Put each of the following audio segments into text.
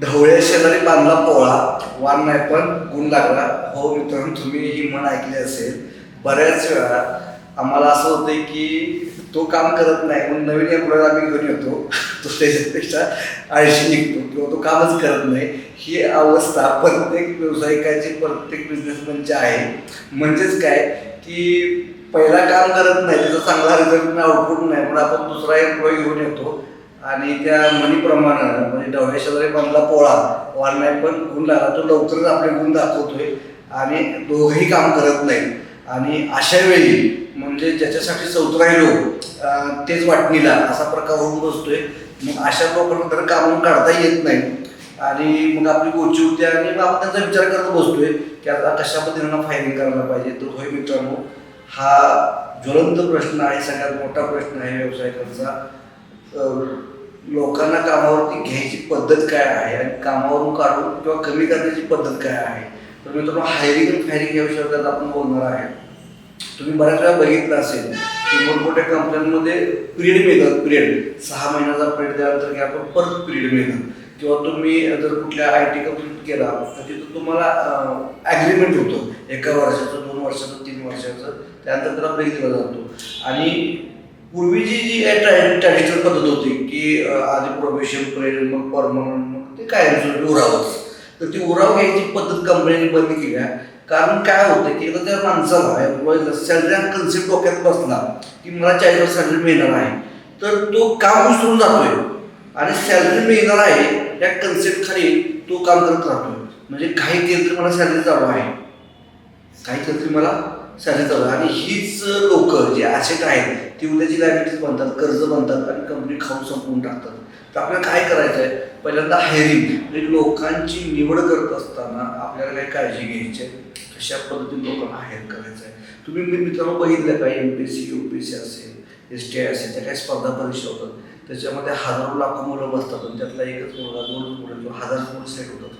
ढवळ्या शेजारी बांधला पोळा. वान नाही पण गुण लागला. हो मित्रांनो तुम्ही ही म्हण ऐकली असेल. बऱ्याच वेळा आम्हाला असं होतं की तो काम करत नाही म्हणून नवीन एम्प्लॉयर आम्ही घेऊन येतो. तो त्याच्यापेक्षा आळशी निघतो. किंवा तो कामच करत नाही. ही अवस्था प्रत्येक व्यावसायिकाची प्रत्येक बिझनेसमॅनची आहे. म्हणजेच काय? की पहिला काम करत नाही त्याचा चांगला रिझल्ट नाही आउटपुट नाही पण आपण दुसरा एम्प्लॉई घेऊन येतो. आणि त्या मणीप्रमाणे म्हणजे ढवळे शेजारी बनला पोळा वाढ नाही पण गुण लागला. तो लवकरच आपले गुण दाखवतोय आणि दोघंही काम करत नाही आणि अशा वेळी म्हणजे ज्याच्यासाठी चौथ राहिलो तेच वाटणीला असा प्रकार होऊन बसतोय. मग अशा लोकांना तर कामून काढता येत नाही. आणि मग आपली गोची होते आणि मग आपण त्यांचा विचार करत बसतोय की आता कशा पद्धतीनं फायरिंग करायला पाहिजे. तर होय मित्रांनो हा ज्वलंत प्रश्न आहे सगळ्यात मोठा प्रश्न आहे व्यवसायिकांचा लोकांना कामावरती घ्यायची पद्धत काय आहे? आणि कामावरून काढून किंवा कमी करण्याची पद्धत काय आहे? तर मित्रांनो हायरिंग आणि फायरिंग या विषयावर आपण बोलणार आहे तुम्ही बऱ्याच वेळा बघितलं असेल की मोठमोठ्या कंपन्यांमध्ये पिरियड मिळतात पिरियड सहा महिन्याचा पिरियड दिल्यानंतर की आपण परत पिरियड मिळतात. किंवा तुम्ही जर कुठल्या आय टी कंपनीत केला तर तिथं तुम्हाला ॲग्रीमेंट होतं. एका वर्षाचं दोन वर्षाचं तीन वर्षाचं. त्यानंतर त्याला ब्रेक दिला जातो. आणि पूर्वीची जी ट्रॅडिशनल पद्धत होती की आधी प्रोबेशन करेल मग परमनंट मग ते कायमस्वरूपी उरावच. तर ती उराव घ्यायची पद्धत कंपनीने बंद केली आहे. कारण काय होतं की एकदा त्या माणसाला एम्प्लॉईला सॅलरी कन्सेप्ट डोक्यात बसला की मला चाळीस सॅलरी मिळणार आहे तर तो काम विसरून जातोय. आणि सॅलरी मिळणार आहे या कन्सेप्ट खाली तो काम करत राहतोय. म्हणजे काही केलं तरी मला सॅलरी चालू आहे. काही केलं तरी मला चालू आणि हीच लोक जे ॲसेट आहेत ती उद्याची लायबिलिटीज बनतात कर्ज बनतात आणि कंपनी खाऊन संपवून टाकतात. तर आपल्याला काय करायचं आहे पहिल्यांदा हायरिंग म्हणजे लोकांची निवड करत असताना आपल्याला काही काळजी घ्यायची आहे कशा पद्धतीने लोकांना हायर करायचं आहे तुम्ही मी मित्रांनो बघितलं का? M P S C U P S C असेल एस टी आय असेल त्या काही स्पर्धा परीक्षा होतात. त्याच्यामध्ये हजारो लाखो मुलं बसतात आणि त्यातला एकच मुलगा दोन मुलं किंवा हजार मुलं सेट होतात.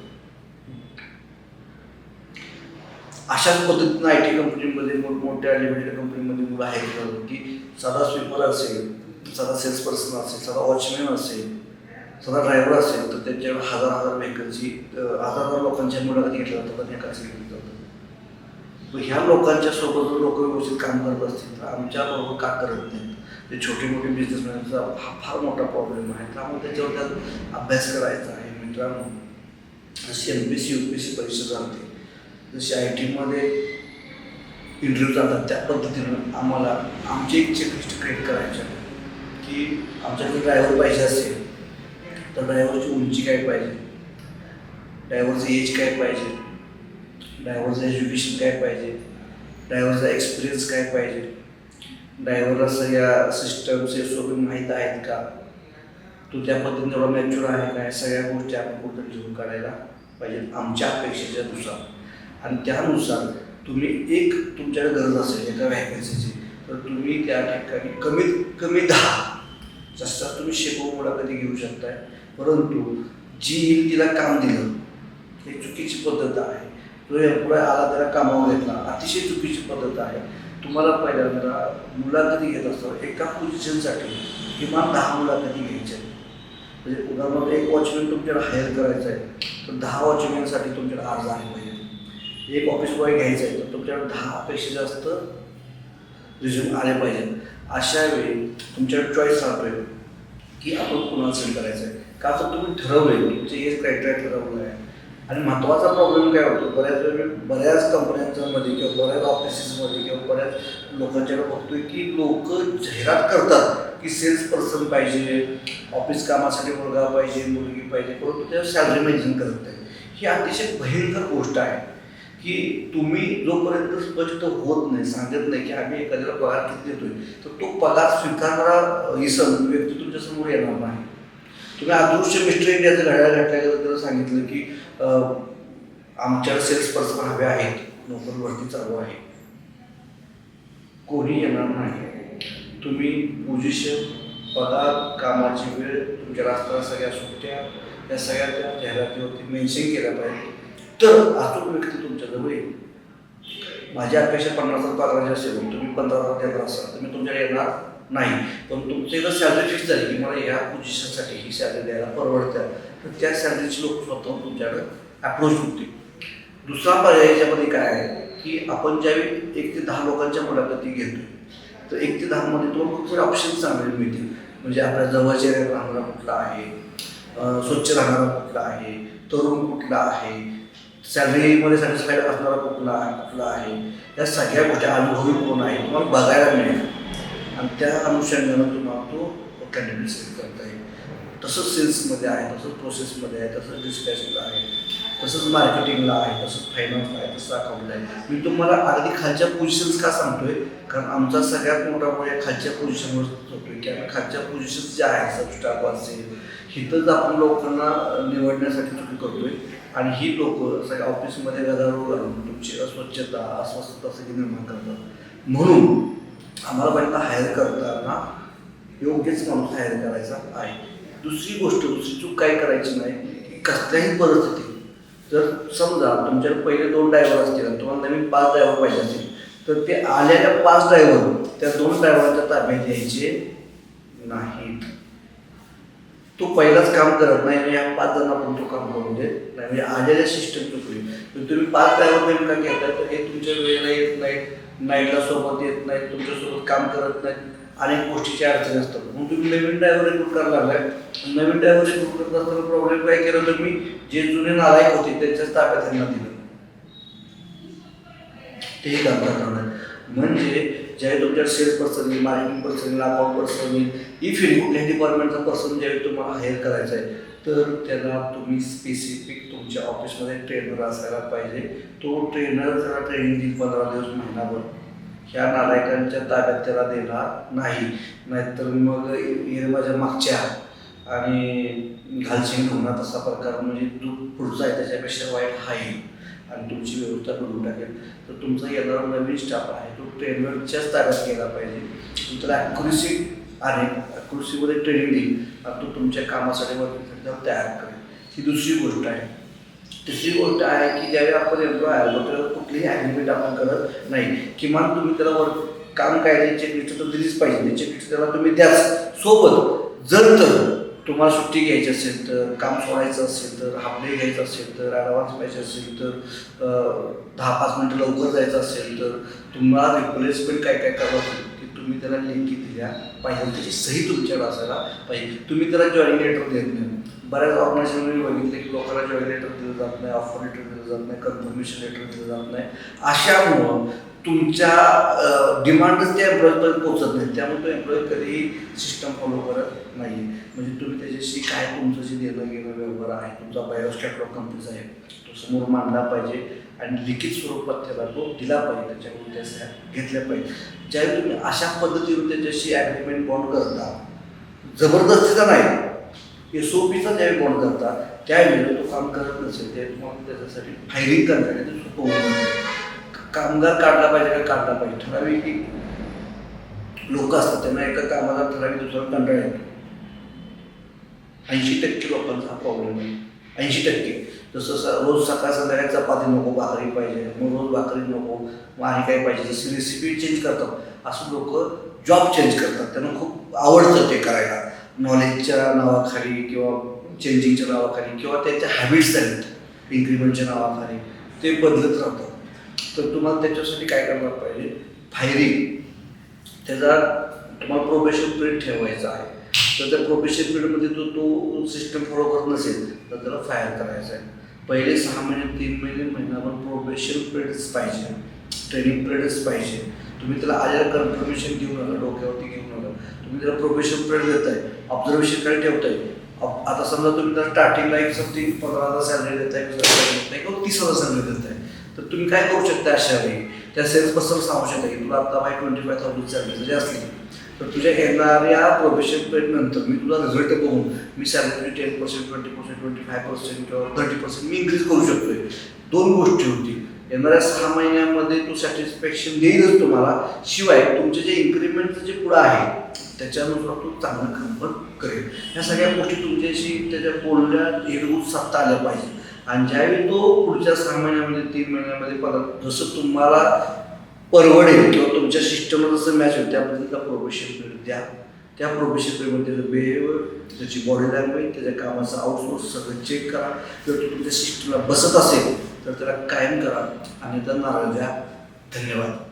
अशाच पद्धतीनं आय टी कंपनीमध्ये मोठमोठ्या लिमिटेड कंपनीमध्ये मुलं आहे की साधा स्वीपर असेल साधा सेल्स पर्सन असेल साधा वॉचमॅन असेल साधा ड्रायव्हर असेल तर त्यांच्या हजार हजार व्हेकलची हजार हजार लोकांच्या मुलाखती घेतल्या जातात आणि एकाच घेतली जातात. मग ह्या लोकांच्या सोबत जर लोक व्यवस्थित काम करत असतील तर आमच्या बरोबर का करत नाहीत? ते छोटे मोठे बिझनेसमॅनचा हा फार मोठा प्रॉब्लेम आहे. त्यामुळे त्याच्यावर त्यात अभ्यास करायचा आहे मित्रांनो. अशी M P C U P C परीक्षा चालते जसे आय टीमध्ये इंटरव्ह्यू जातात त्या पद्धतीनं आम्हाला आमची एक चेकलिस्ट क्रिएट करायची आहे की आमच्याकडे ड्रायव्हर पाहिजे असेल तर ड्रायव्हरची उंची काय पाहिजे? ड्रायव्हरचं एज काय पाहिजे? ड्रायव्हरचं एज्युकेशन काय पाहिजे? ड्रायव्हरचा एक्सपिरियन्स काय पाहिजे? ड्रायव्हरला सगळ्या सिस्टम एस माहीत आहेत का? तो त्या पद्धतीने एवढा मॅच्युअर आहे काय सगळ्या गोष्टी आपण कुठं लिहून काढायला पाहिजे आमच्या अपेक्षेच्या नुसार. आणि त्यानुसार तुम्ही एक तुमच्याकडे गरज असेल एका व्हॅकन्सीची तर तुम्ही त्या ठिकाणी कमीत कमी दहा जास्त तुम्ही शेकडो मुलाखती घेऊ शकताय. परंतु जी येईल तिला काम दिलं ही चुकीची पद्धत आहे. जो पुढे आला त्याला कामावर घेतला अतिशय चुकीची पद्धत आहे. तुम्हाला पहिल्यांदा मुलाखती घेत असताना एका पोझिशनसाठी किमान दहा मुलाखती घ्यायच्या म्हणजे उदाहरणार्थ एक वॉचमॅन तुमच्याकडे हायर करायचा आहे तर दहा वॉचमॅनसाठी तुमच्याकडे अर्ज आले पाहिजे एक ऑफिस बॉय घ्यायचा आहे तर तुमच्याकडे दहापेक्षा जास्त रिझ्यूम आले पाहिजेत. अशा वेळी तुमच्याकडे चॉईस राहतोय की आपण कुणाला सेंड करायचं आहे का तर तुम्ही ठरवलंय तुमचं हेच क्रायटेरिया ठरवलं आहे आणि महत्त्वाचा प्रॉब्लेम काय होतो? बऱ्याच वेळ बऱ्याच कंपन्यांच्यामध्ये किंवा बऱ्याच ऑफिसेसमध्ये किंवा बऱ्याच लोकांच्याकडे बघतोय की लोक जाहिरात करतात की सेल्स पर्सन पाहिजे ऑफिस कामासाठी मुलगा पाहिजे मुलगी पाहिजे परंतु त्या सॅलरी मेन्शन करत नाही. ही अतिशय भयंकर गोष्ट आहे. की तुम्ही जोपर्यंत स्पष्ट होत नाही सांगत नाही की आम्ही एखाद्याला पगार किती देतोय तर तो पगार स्वीकारणारा इसम व्यक्ती तुमच्यासमोर येणार नाही. तुम्ही अदृश्य मिस्टर इंडियाचं घड्याळ घातल्यानंतर त्याला सांगितलं की आमच्या सेल्स पर्सन हवे आहेत नोकर चालू आहे. कोणी येणार नाही. तुम्ही पोझिशन पगार कामाची वेळ तुमच्या रास्ता सगळ्या सुट्ट्या या सगळ्या त्या जाहिरातीवरती मेन्शन केल्या पाहिजे तर अचूक व्यक्ती तुमच्याजवळ येईल. माझी अपेक्षा पन्नास हजार पगाराची असेल. तुम्ही पंधरा हजार देणार असाल तर मी तुमच्याकडे येणार नाही. पण तुमचं एकदा सॅलरी फिक्स झाली की मला या पोझिशनसाठी ही सॅलरी द्यायला परवडत्या. तर त्या सॅलरीची लोक स्वतः तुमच्याकडे अप्रोच होतील. दुसरा पर्याय याच्यामध्ये काय आहे? की आपण ज्यावेळी एक ते दहा लोकांच्या मुलाखती घेतो तर एक ते दहामध्ये तुम्हाला खूप सारे ऑप्शन चांगले मिळतील. म्हणजे आपल्या जवळच्या राहणारा कुठला आहे? स्वच्छ राहणारा कुठला आहे? तरुण कुठला आहे? सॅलरीमध्ये सॅटिस्फाईड असणारा कुठला कुठला आहे? या सगळ्या गोष्टी अनुभवी कोण आहे? तुम्हाला बघायला मिळेल. आणि त्या अनुषंगानं तुम्हाला तो कॅन्डिडेट सिलेक्ट करता येईल. तसंच सेल्समध्ये आहे तसंच प्रोसेसमध्ये आहे तसंच डिस्पॅचला आहे. तसंच मार्केटिंगला आहे तसंच फायनान्सला आहे तसं अकाउंटला आहे. मी तुम्हाला अगदी खालच्या पोझिशन्स का सांगतोय? कारण आमचा सगळ्यात मोठा म्हणजे खालच्या पोझिशनवर होतोय. की आम्ही खालच्या पोझिशन्स ज्या आहेत सब स्टाफ असेल हिथंच आपण लोकांना निवडण्यासाठी चुकी करतोय. आणि ही लोक सगळ्या ऑफिसमध्ये गदारोळ घालून तुमची अस्वच्छता अस्वस्थता सगळी निर्माण करतात. म्हणून आम्हाला पहिल्यांदा हायर करताना योग्यच माणूस हायर करायचा आहे. दुसरी गोष्ट दुसरी चूक काय करायची नाही. की कसल्याही परिस्थितीत जर समजा तुमच्याकडे पहिले दोन ड्रायव्हर असतील आणि तुम्हाला नवीन पाच ड्रायव्हर पाहिजे असतील तर ते आलेल्या पाच ड्रायव्हर त्या दोन ड्रायव्हरच्या ताब्यात द्यायचे नाहीत. तो पहिलाच काम करत नाही आणि या पाच जणांना तो काम करून देत नाही म्हणजे आलेल्या सिस्टम चुकली तर तुम्ही पाच ड्रायव्हर नेमका घेताय तर हे तुमच्या वेळेला येत नाहीत नाईटला सोबत येत नाहीत तुमच्यासोबत काम करत नाहीत. अनेक गोष्टीची अडचण असतात. म्हणून तुम्ही नवीन ड्रायव्हर रिक्रूट करायला लागलाय नवीन ड्रायव्हर रिक्रूट करत असताना प्रॉब्लेम काय केला तर मी जे जुने नालायक होते त्यांच्याच ताब्यात त्यांना दिलं. तेही काम करणार नाही. म्हणजे ज्यावेळी तुमच्या सेल्स पर्सन येईल मार्केटिंग पर्सन येईल अकाउंट पर्सन येईल इफ येईल कुठल्याही डिपार्टमेंटचा पर्सन ज्यावेळी तुम्हाला हायर करायचा आहे तर त्याला तुम्ही स्पेसिफिक तुमच्या ऑफिसमध्ये ट्रेनर असायला पाहिजे. तो ट्रेनर त्याला ट्रेनिंग देईल पंधरा दिवस महिनाभर. ह्या नालायकांच्या ताब्यात त्याला देणार नाही. नाहीतर मग माझ्या मागच्या आणि घालशील होणार तसा प्रकार म्हणजे जो पुढचा आहे त्याच्यापेक्षा वाईट हा येईल आणि तुमची व्यवस्था करून टाकेल. तर तुमचा येणारा नवीन स्टाफ आहे तो ट्रेनरच्याच ताब्यात गेला पाहिजे. तुमच्याला ॲक्युरेसी आहे ॲक्युरेसीमध्ये ट्रेनिंग देईल आणि तो तुमच्या कामासाठी वर्किंगसाठी तयार करेल. ही दुसरी गोष्ट आहे. तिसरी गोष्ट आहे की ज्यावेळी आपण एम्प्लॉय आलो त्याला कुठलीही ॲग्रीमेंट आपण करत नाही. किमान तुम्ही त्याला वर्क काम काय चेकलिस्ट तर दिलीच पाहिजे. चेकलिस्ट त्याला तुम्ही द्याच. सोबत जर तर तुम्हाला सुट्टी घ्यायची असेल तर काम सोडायचं असेल तर हाफडे घ्यायचं असेल तर ॲडव्हान्स पाहिजे असेल तर दहा पाच मिनटं लवकर जायचं असेल तर तुम्हाला रिप्लेसमेंट काय काय करावं असेल की तुम्ही त्याला लिंक दिल्या पाहिजे त्याची सही तुमच्याकडे असायला पाहिजे. तुम्ही त्याला जॉईन लेटर देत नाही. बऱ्याच ऑर्गनायझेशनने बघितले की लोकांना जॉईन लेटर दिलं जात नाही ऑफर लेटर दिलं जात नाही कन्फर्मेशन लेटर दिलं जात नाही अशामुळं तुमच्या डिमांडच त्या एम्प्लॉईपर्यंत पोहोचत नाही. त्यामुळे तो एम्प्लॉई कधीही सिस्टम फॉलो करत नाही म्हणजे तुम्ही त्याच्याशी काय तुमचं जे देणं घेणं व्यवहार आहे तुमचा बायोस कॅटलॉग कंपनीचा आहे तो समोर मांडला पाहिजे आणि लिखित स्वरूपात त्याला तो दिला पाहिजे त्याच्याकडून त्या सह्या घेतल्या पाहिजे. ज्यावेळी तुम्ही अशा पद्धतीने त्याच्याशी ॲग्रीमेंट बॉन्ड करता जबरदस्तीचा नाही. हे सोपीचा पीचा ज्यावेळी बॉन्ड करता? त्यावेळी तो काम करत नसेल ते तुम्हाला त्याच्यासाठी फायरिंग करण्यासाठी ते सोपं होऊन कामगार काढला पाहिजे का काढला पाहिजे? ठराविक लोक असतात त्यांना एका कामाला ठराविक दुसरा कंटाळा येतो. ऐंशी टक्के लोकांचा हा प्रॉब्लेम आहे. ऐंशी टक्के. जसं स रोज सकाळ संध्याकाळी चपाती नको भाकरी पाहिजे. मग रोज भाकरी नको मग आणि काय पाहिजे? जशी रेसिपी चेंज करतात असं लोक जॉब चेंज करतात. त्यांना खूप आवडतं ते करायला. नॉलेजच्या नावाखाली किंवा चेंजिंगच्या नावाखाली किंवा त्यांच्या हॅबिट्स आहेत इन्क्रीमेंटच्या नावाखाली ते बदलत राहतात. तर तुम्हाला त्याच्यासाठी काय करायला पाहिजे? फायरिंग त्याचा तुम्हाला प्रोबेशन पिरियड ठेवायचा आहे. तर त्या प्रोबेशन पिरियडमध्ये तो तो सिस्टम फॉलो करत नसेल तर त्याला फायर करायचा आहे. पहिले सहा महिने तीन महिने महिनाभर प्रोबेशन पिरियड्स पाहिजे. ट्रेनिंग पिरियड्स पाहिजे. तुम्ही त्याला आजार कन्फर्मेशन देऊ नका डोक्यावरती घेऊ नका. तुम्ही त्याला प्रोबेशन पिरियड देताय ऑब्झर्वेशन काय ठेवताय. अब- आता समजा तुम्ही त्याला स्टार्टिंगला एक समथिंग पंधरा हजार सॅलरी देताय देताय किंवा तीस हजार सॅलरी देताय. तर तुम्ही काय करू शकता अशा वेळी? त्या सेल्स सांगू शकता की तुला आता by twenty five thousand salary जरी असली तर तुझ्या येणाऱ्या प्रोफेशन पिरियड नंतर मी तुला रिझल्ट बघून मी salary ten percent twenty percent twenty five percent किंवा थर्टी पर्सेंट मी इन्क्रीज करू शकतोय. दोन गोष्टी होती. येणाऱ्या सहा महिन्यामध्ये तो सॅटिस्फॅक्शन देईलच तुम्हाला. शिवाय तुमचे जे इन्क्रीमेंटचं जे पुढं आहे त्याच्यानुसार तो चांगलं काम पण करेल. ह्या सगळ्या गोष्टी तुमच्याशी त्याच्या बोलल्या एकूण सत्ता आल्या पाहिजे. आणि ज्यावेळी तो पुढच्या सहा महिन्यामध्ये तीन महिन्यामध्ये परत जसं तुम्हाला परवडेल किंवा तुमच्या सिस्टमला जसं मॅच होईल त्या प्रोफेशन पिरियड द्या. त्या प्रोफेशन पिरियडमध्ये त्याचं बिहेवियर त्याची बॉडी लँग्वेज त्याच्या कामाचा आउटसोर्स सगळं चेक करा. जर तुमच्या सिस्टमला बसत असेल तर त्याला कायम करा. आणि त्यांना नाराज द्या. धन्यवाद.